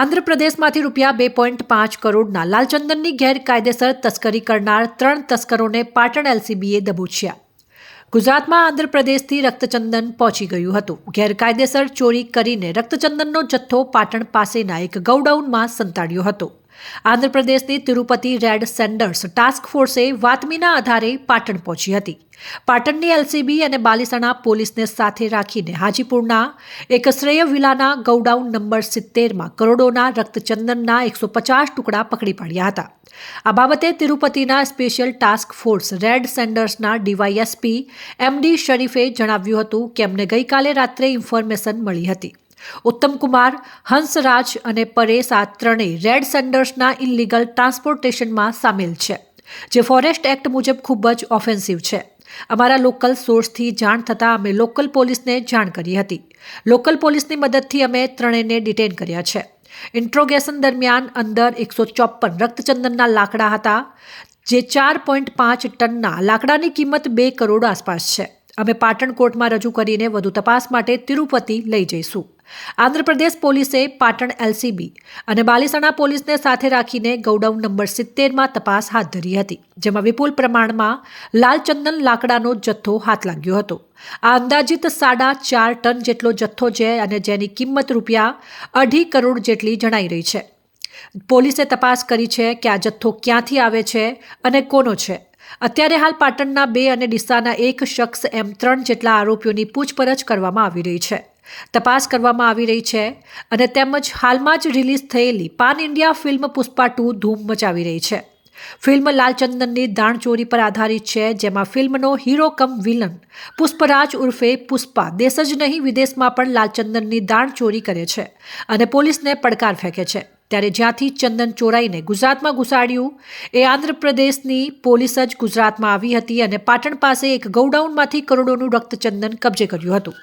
આંધ્રપ્રદેશમાંથી રૂપિયા બે પોઈન્ટ પાંચ કરોડના લાલચંદનની ગેરકાયદેસર તસ્કરી કરનાર ત્રણ તસ્કરોને પાટણ એલસીબીએ દબોચ્યા. ગુજરાતમાં આંધ્રપ્રદેશથી રક્તચંદન પહોંચી ગયું હતું. ગેરકાયદેસર ચોરી કરીને રક્તચંદનનો જથ્થો પાટણ પાસેના એક ગૌડાઉનમાં સંતાડ્યો હતો. આંધ્રપ્રદેશની તિરુપતિ રેડ સેન્ડર્સ ટાસ્ક ફોર્સે વાતમીના આધારે પાટણ પહોંચી હતી. પાટણની એલસીબી અને બાલિસણા પોલીસને સાથે રાખીને હાજીપુરના એક શ્રેય વિલાના ગૌડાઉન નંબર સિત્તેરમાં કરોડોના રક્તચંદનના એકસો પચાસ ટુકડા પકડી પાડ્યા હતા. આ બાબતે તિરુપતિના સ્પેશિયલ ટાસ્ક ફોર્સ રેડ સેન્ડર્સના ડીવાયએસપી એમડી શરીફે જણાવ્યું હતું કે અમને ગઈકાલે રાત્રે ઇન્ફોર્મેશન મળી હતી. ઉત્તમકુમાર, હંસરાજ અને પરેશ આ ત્રણેય રેડ સેન્ડર્સના ઇલીગલ ટ્રાન્સપોર્ટેશનમાં સામેલ છે, જે ફોરેસ્ટ એક્ટ મુજબ ખૂબ જ ઓફેન્સિવ છે. અમારા લોકલ સોર્સથી જાણ થતાં અમે લોકલ પોલીસને જાણ કરી હતી. લોકલ પોલીસની મદદથી અમે ત્રણેયને ડિટેન કર્યા છે. ઇન્ટ્રોગેશન દરમિયાન અંદર એકસો ચોપન રક્તચંદનના લાકડા હતા, જે ચાર પોઈન્ટ પાંચ ટનના લાકડાની કિંમત બે કરોડ આસપાસ છે. અમે પાટણ કોર્ટમાં રજૂ કરીને વધુ તપાસ માટે તિરુપતિ લઈ જઈશું. આંધ્રપ્રદેશ પોલીસે પાટણ એલસીબી અને બાલીસણા પોલીસને સાથે રાખીને ગૌડાઉન નંબર સિત્તેરમાં તપાસ હાથ ધરી હતી, જેમાં વિપુલ પ્રમાણમાં લાલચંદન લાકડાનો જથ્થો હાથ લાગ્યો હતો. આ અંદાજિત સાડા ચાર ટન જેટલો જથ્થો છે અને જેની કિંમત રૂપિયા અઢી કરોડ જેટલી જણાઈ રહી છે. પોલીસે તપાસ કરી છે કે આ જથ્થો ક્યાંથી આવે છે અને કોનો છે. અત્યારે હાલ પાટણના બે અને ડીસાના એક શખ્સ એમ ત્રણ જેટલા આરોપીઓની પૂછપરછ કરવામાં આવી રહી છે. તપાસ કરવામાં આવી રહી છે અને તેમજ હાલમાં જ રિલીઝ થયેલી pan India film Pushpa two ધૂમ મચાવી રહી છે. ફિલ્મ લાલચંદનની દાણચોરી પર આધારિત છે, જેમાં ફિલ્મનો હીરો કમ વિલન પુષ્પરાજ ઉર્ફે પુષ્પા દેશ જ નહીં, વિદેશમાં પણ લાલચંદનની દાણચોરી કરે છે અને પોલીસને પડકાર ફેંકે છે. ત્યારે જ્યાંથી ચંદન ચોરાઈને ગુજરાતમાં ઘુસાડ્યું, એ આંધ્રપ્રદેશની પોલીસ જ ગુજરાતમાં આવી હતી અને પાટણ પાસે એક ગોડાઉનમાંથી કરોડોનું રક્તચંદન કબજે કર્યું હતું.